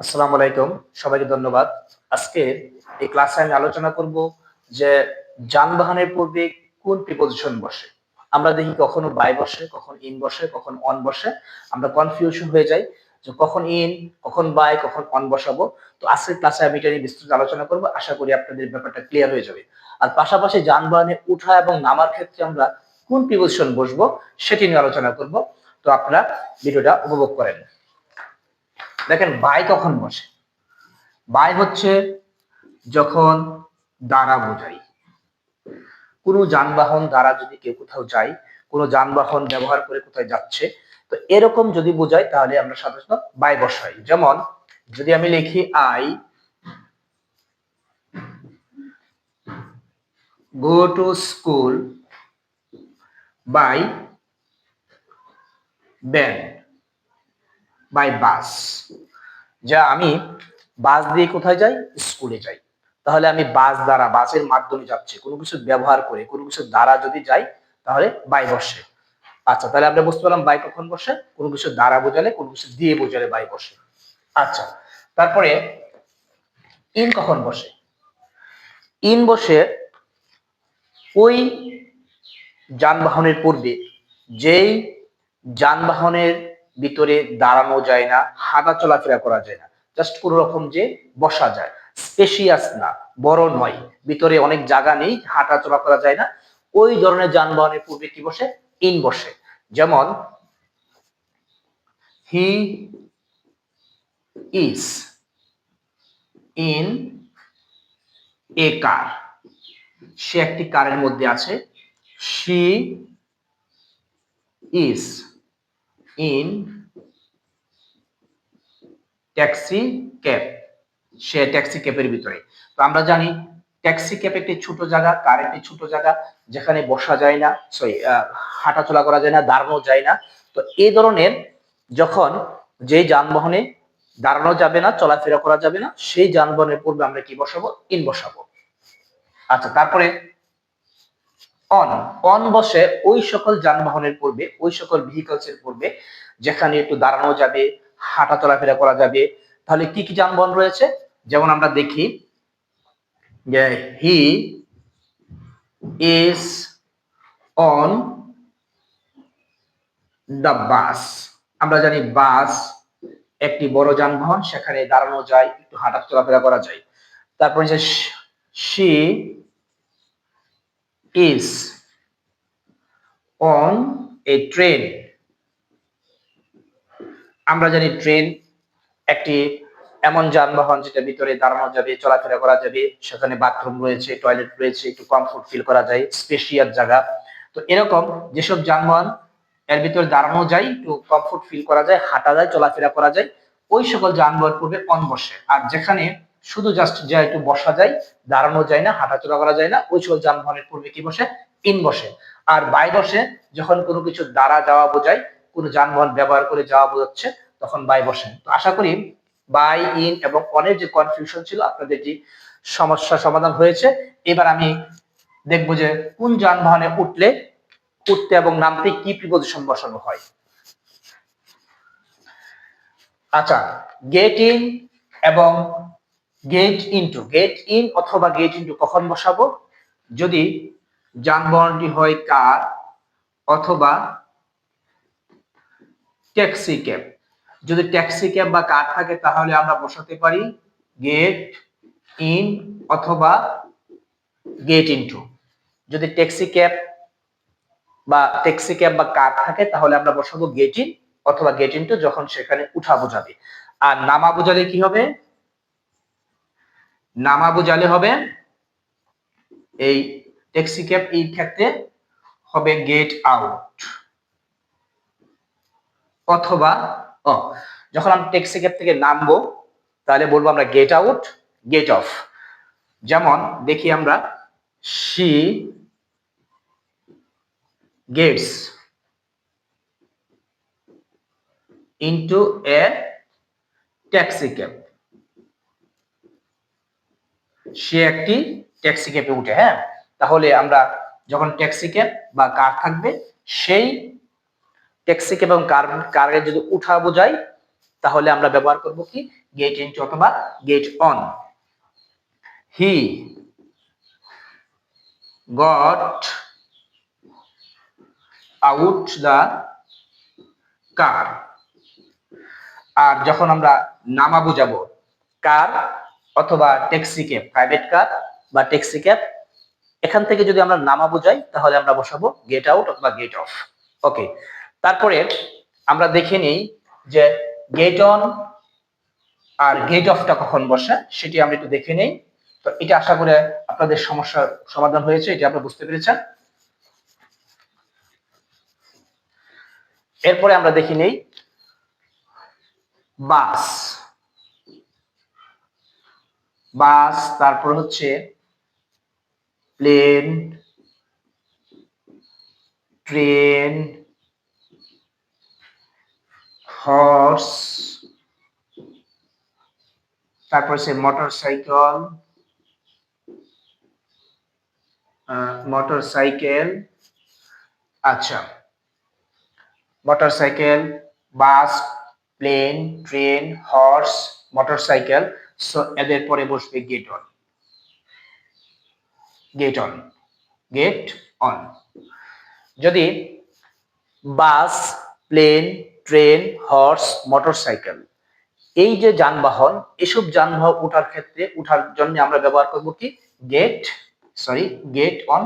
আসসালামু আলাইকুম, সবাইকে ধন্যবাদ। আজকে এই ক্লাসে আমি আলোচনা করব যে যানবাহনের পূর্বে কোন প্রিপোজিশন বসে। আমরা দেখি কখনো বাই বসে, কখন ইন বসে, কখন অন বসে। আমরা কনফিউশন হয়ে যাই যে কখন ইন কখন বাই কখন অন বসাবো। তো আজকের ক্লাসে আমি এটা নিয়ে বিস্তৃত আলোচনা করব। আশা করি আপনাদের ব্যাপারটা ক্লিয়ার হয়ে যাবে। আর পাশাপাশি যানবাহনে উঠা এবং নামার ক্ষেত্রে আমরা কোন প্রিপোজিশন বসবো সেটি নিয়ে আলোচনা করব। তো আপনারা ভিডিওটা উপভোগ করেন। দেখেন বাই কখন বসে? বাই হচ্ছে যখন দ্বারা বোঝাই কোনো যানবাহন দ্বারা যদি কেউ কোথাও যায় কোনো যানবাহন ব্যবহার করে কোথায় যাচ্ছে, তো এরকম যদি বোঝাই তাহলে আমরা সাধারণত বাই বসাই। যেমন যদি আমি লিখি I, go to school by van by bus যা আমি বাস দিয়ে কোথায় যাই? স্কুলে যাই। তাহলে আমি বাস দ্বারা বাসের মাধ্যমে যাচ্ছি। কোনো কিছু ব্যবহার করে, কোনো কিছু দ্বারা যদি যাই, তাহলে বাই বসে। আচ্ছা তাহলে আমরা বুঝতে পারলাম বাই কখন বসে? কোনো কিছু দ্বারা বোঝালে, কোনো কিছু দিয়ে বোঝালে বাই বসে। আচ্ছা তারপরে ইন কখন বসে? ইন বসে ওই যানবাহনের পূর্বে। যেই যানবাহনের ভিতরে দাঁড়ানো যায় না, হাঁটা চলাফেরা করা যায় না। জাস্ট কোন রকম যে বসা যায়। স্পেশিয়াস না, বড় নয়। ভিতরে অনেক জায়গা নেই, হাঁটা চলা করা যায় না। ওই ধরনের যানবাহনের পূর্বে কি বসে? ইন বসে। যেমন হি ইজ ইন এ কার সে একটি কারের মধ্যে আছে। She is in taxi cab say taxi ক্যাবের ভিতরে। তো আমরা জানি ট্যাক্সি ক্যাব একটি ছোট জায়গা কার একটি ছোট জায়গা, যেখানে বসা যায় না সরি হাঁটাচলা করা যায় না, দাঁড়ানো যায় না। তো এই ধরনের যখন যে যানবাহনে দাঁড়ানো যাবে না, চলাফেরা করা যাবে না, সেই যানবাহনের পূর্বে আমরা কি বসাবো? ইন বসাবো। আচ্ছা তারপরে অন। অন বসে ওই সকল যানবাহনের পূর্বে, ওই সকল ভেহিকলস এর পূর্বে, যেখানে একটু দাঁড়ানো যাবে, হাঁটা চলাফেরা করা যাবে, তাহলে কি কি যানবাহন রয়েছে? যেমন আমরা দেখি যে he is on the bus আমরা জানি বাস একটি বড় যানবাহন, সেখানে দাঁড়ানো যায়, একটু হাঁটা চলাফেরা করা যায়। তারপরে যে ইজ অন এ ট্রেন আমরা জানি ট্রেন একটি এমন যানবাহন যেটা ভিতরে দাঁড়ানো যাবে, চলাফেরা করা যাবে, সেখানে বাথরুম রয়েছে টয়লেট রয়েছে, একটু কমফোর্ট ফিল করা যায় স্পেশিয়াল জায়গা। তো এরকম যেসব যানবাহন এর ভিতরে দাঁড়ানো যায়, একটু কমফোর্ট ফিল করা যায়, হাঁটা যায়, চলাফেরা করা যায়, ওই সকল যানবাহন পূর্বে অন বসে। আর যেখানে শুধু জাস্ট যা একটু বসা যায়, দাঁড়ানো যায় না, হাঁটাচলা করা যায় না, ওই সকল যানবাহনের পূর্বে কি বসে? ইন বসে। আর বাই বসে যখন কোনো কিছু দ্বারা যাওয়া বোঝায়, কোনো যানবাহন ব্যবহার করে যাওয়া বোঝাচ্ছে, তখন বাই বসে। তো আশা করি বাই ইন এবং অনেক যে কনফিউশন ছিল, আপনাদের যে সমস্যা সমাধান হয়েছে, এবার আমি দেখব যে কোন যানবাহনে উঠলে, উঠতে এবং নামতে কি প্রিপোজিশন বসানো হয়। আচ্ছা গেট ইন এবং গেট ইনটু গেট ইন অথবা গেট ইনটু কখন বসাবো? যদি যানবাহনটি হয় কার অথবা ট্যাক্সি ক্যাব। যদি ট্যাক্সি ক্যাব বা কার থাকে তাহলে আমরা বসাতে পারি গেট ইন অথবা গেট ইনটু যদি ট্যাক্সি ক্যাব বা ট্যাক্সি ক্যাব বা কার থাকে তাহলে আমরা বসাবো গেট ইন অথবা গেট ইনটু যখন সেখানে উঠা বোঝাবে আর নামা বোঝালে কি হবে? নামা বোঝালে হবে। এই ট্যাক্সি ক্যাব এই ক্ষেত্রে হবে গেট আউট অথবা, ও, যখন আমি ট্যাক্সি ক্যাব থেকে নামবো, তাহলে বলব আমরা গেট আউট গেট অফ যেমন, দেখি আমরা she gets into a taxi cab সে একটি ট্যাক্সি ক্যাবে উঠে হ্যাঁ? তাহলে আমরা যখন ট্যাক্সি ক্যাব বা কার থাকবে, সেই ট্যাক্সি ক্যাব এবং কার, কারে যদি উঠা বোঝাই তাহলে আমরা ব্যবহার করব কি? গেট ইনটু অথবা get on he got out the car আর যখন আমরা নামা বুঝাবো, কার অথবা ট্যাক্সি ক্যাব প্রাইভেট কার বা ট্যাক্সি ক্যাব এখান থেকে যদি আমরা নামা বুঝাই তাহলে আমরা বসাবো গেট আউট অথবা গেট অফ ওকে তারপরে আমরা দেখে নিই যে গেট অন আর গেট অফটা কখন বসে, সেটি আমরা একটু দেখে নেই। তো এটা আশা করে আপনাদের সমস্যার সমাধান হয়েছে, এটা আপনারা বুঝতে পেরেছেন। এরপরে আমরা দেখি নেই বাস বাস, তারপর হচ্ছে প্লেন, ট্রেন হর্স তারপর হচ্ছে মোটর সাইকেল মোটর সাইকেল আচ্ছা motorcycle bus, plane, train horse motorcycle so এদের পরে বসবে get on get on get on যদি bus, plane, train horse motorcycle এই যে যানবাহন, এসব যানবাহন ওঠার ক্ষেত্রে, উঠার জন্য আমরা ব্যবহার করব কি? গেট সরি গেট অন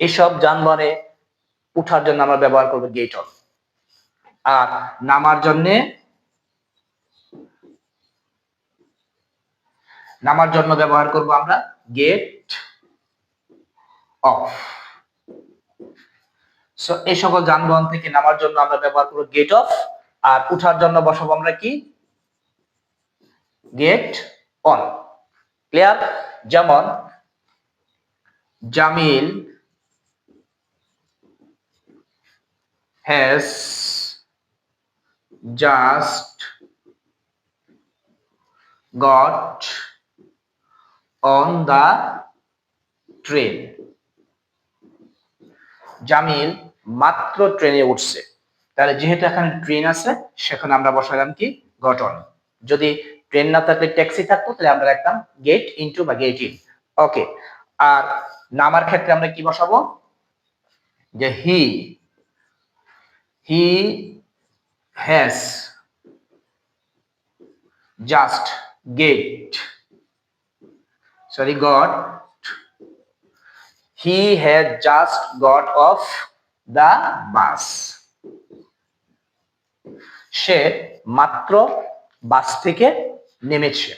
এসব যানবাহনে উঠার জন্য আমরা ব্যবহার করব গেট অন আর নামার জন্য নামার জন্য ব্যবহার করব আমরা গেট অফ সো এই সকল যানবাহন থেকে নামার জন্য আমরা ব্যবহার করব গেট অফ আর উঠার জন্য বসাবো আমরা কি? গেট অন ক্লিয়ার যেমন Jamil has just got on the train. Jamil মাত্র ট্রেনে উঠছে। তাহলে যেহেতু এখানে ট্রেন আছে, সেখানে আমরা বসালাম কি? গঠন যদি ট্রেন না থাকলে ট্যাক্সি থাকতো, তাহলে আমরা রাখতাম গেট ইনটু বা গেট ইন ওকে আর নামার ক্ষেত্রে আমরা কি বসাবো? যে he he has just get sorry got he has just got off the bus সে মাত্র বাস থেকে নেমেছে।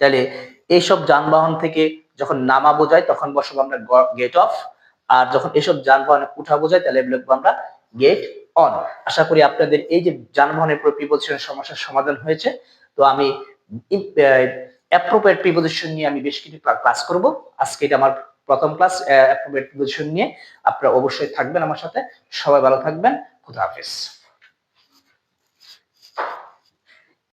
তাহলে এইসব যানবাহন থেকে যখন নামা বোঝায় তখন বসবো আমরা গেট অফ আর যখন এসব যানবাহনে উঠা বোঝায় তাহলে লিখব আমরা গেট অন আশা করি আপনাদের এই যে যানবাহনের প্রিপোজিশনের সমস্যার সমাধান হয়েছে। তো আমি অ্যাপ্রোপ্রিয়েট প্রিপোজিশন নিয়ে আমি বেশ কিছু ক্লাস করব। আজকে এটা আমার প্রথম ক্লাস অ্যাপ্রোপ্রিয়েট প্রিপোজিশন নিয়ে। আপনারা অবশ্যই থাকবেন আমার সাথে। সবাই ভালো থাকবেন। খুদা হাফেজ।